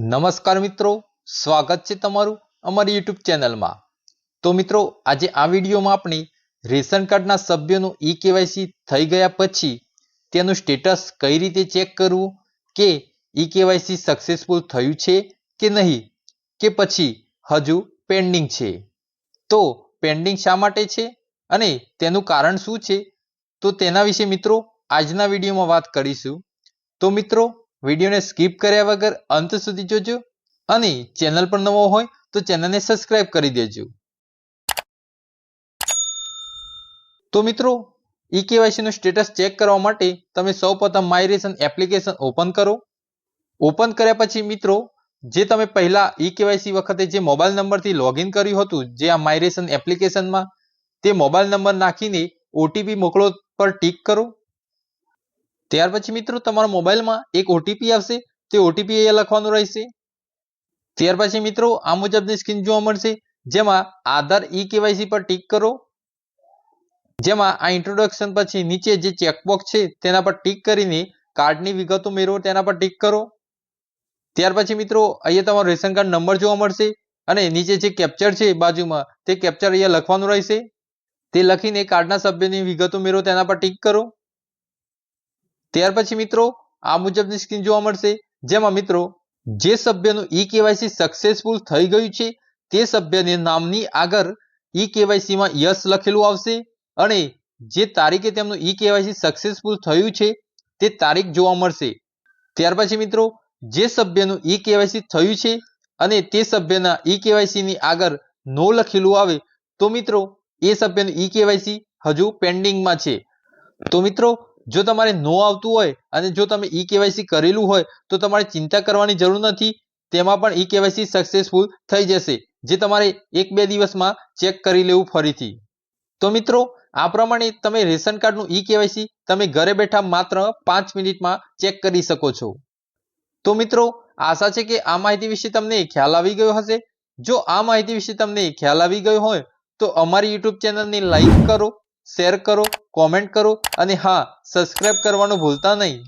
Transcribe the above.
નમસ્કાર મિત્રો, સ્વાગત છે તમારું અમારી યુટ્યુબ ચેનલમાં. તો મિત્રો, આજે આ વિડીયોમાં આપણે રેશન કાર્ડના સભ્યોનું ઈ કેવાયસી થઈ ગયા પછી તેનું સ્ટેટસ કઈ રીતે ચેક કરવું, કે ઈ કેવાયસી સક્સેસફુલ થયું છે કે નહીં, કે પછી હજુ પેન્ડિંગ છે. તો પેન્ડિંગ શા માટે છે અને તેનું કારણ શું છે? તો તેના વિશે મિત્રો, આજના વિડીયોમાં વાત કરીશું. તો મિત્રો વિડીયોને સ્કીપ કર્યા વગર અંત સુધી જોજો અને ચેનલ પર નવો હોય તો ચેનલને સબસ્ક્રાઇબ કરી દેજો. તો મિત્રો, ઈ કેવાયસીનું સ્ટેટસ ચેક કરવા માટે તમે સૌપ્રથમ માયરેશન એપ્લિકેશન ઓપન કરો. ઓપન કર્યા પછી મિત્રો, જે તમે પહેલા ઈ કેવાયસી વખતે જે મોબાઈલ નંબરથી લોગિન કર્યું હતું, જે આ માયરેશન એપ્લિકેશનમાં, તે મોબાઈલ નંબર નાખીને ઓટીપી મોકલો પર ટીક કરો. ત્યાર પછી મિત્રો તમારા મોબાઈલમાં એક ઓટીપી આવશે. તે ઓટીપી અહીંયા લખવાનું રહેશે. ત્યાર પછી મિત્રો આ મુજબની સ્ક્રીન જોવા મળશે. જેમાં આધાર ઈ કેવાયસી પર ટીક કરો. જેમાં આ ઇન્ટ્રોડક્શન પછી નીચે જે ચેકબોક્સ છે તેના પર ટીક કરીને કાર્ડની વિગતો મેળવો, તેના પર ટીક કરો. ત્યાર પછી મિત્રો અહીંયા તમારો રેશન કાર્ડ નંબર જોવા મળશે અને નીચે જે કેપ્ચર છે બાજુમાં તે કેપ્ચર અહીંયા લખવાનું રહેશે. તે લખીને કાર્ડના સભ્યની વિગતો મેળવો, તેના પર ટીક કરો. ત્યાર પછી મિત્રો, આ મુજબની સ્ક્રીન જોવા મળશે. જેમાં મિત્રો, જે સભ્યનું ઈ કેવાયસી સક્સેસફુલ થઈ ગયું છે, તે સભ્યને નામની આગળ ઈ કેવાયસીમાં યસ લખેલું આવશે. અને જે તારીખે તેમનું ઈ કેવાયસી સક્સેસફુલ થયું છે, તે તારીખ જોવા મળશે. ત્યાર પછી મિત્રો, જે સભ્યનું ઈ કેવાયસી થયું છે, અને તે સભ્યના ઈ કેવાયસીની આગળ નો લખેલું આવે, તો મિત્રો, એ સભ્યનું ઈ કેવાયસી હજુ પેન્ડિંગમાં છે. તો મિત્રો જો તમારે નો આવતું હોય અને જો તમે ઈ કેવાયસી કરેલું હોય, તો તમારે ચિંતા કરવાની જરૂર નથી. તેમાં પણ ઈ કેવાયસી સક્સેસફુલ થઈ જશે, જે તમારે એક બે દિવસમાં ચેક કરી લેવું ફરીથી. તો મિત્રો, આ પ્રમાણે તમે રેશન કાર્ડનું ઈ કેવાયસી તમે ઘરે બેઠા માત્ર પાંચ મિનિટમાં ચેક કરી શકો છો. તો મિત્રો, આશા છે કે આ માહિતી વિશે તમને ખ્યાલ આવી ગયો હશે. જો આ માહિતી વિશે તમને ખ્યાલ આવી ગયો હોય, તો અમારી યુટ્યુબ ચેનલને લાઈક કરો શેર કરો કોમેન્ટ કરો અને હા સબસ્ક્રાઇબ કરવાનું ભૂલતા નહીં.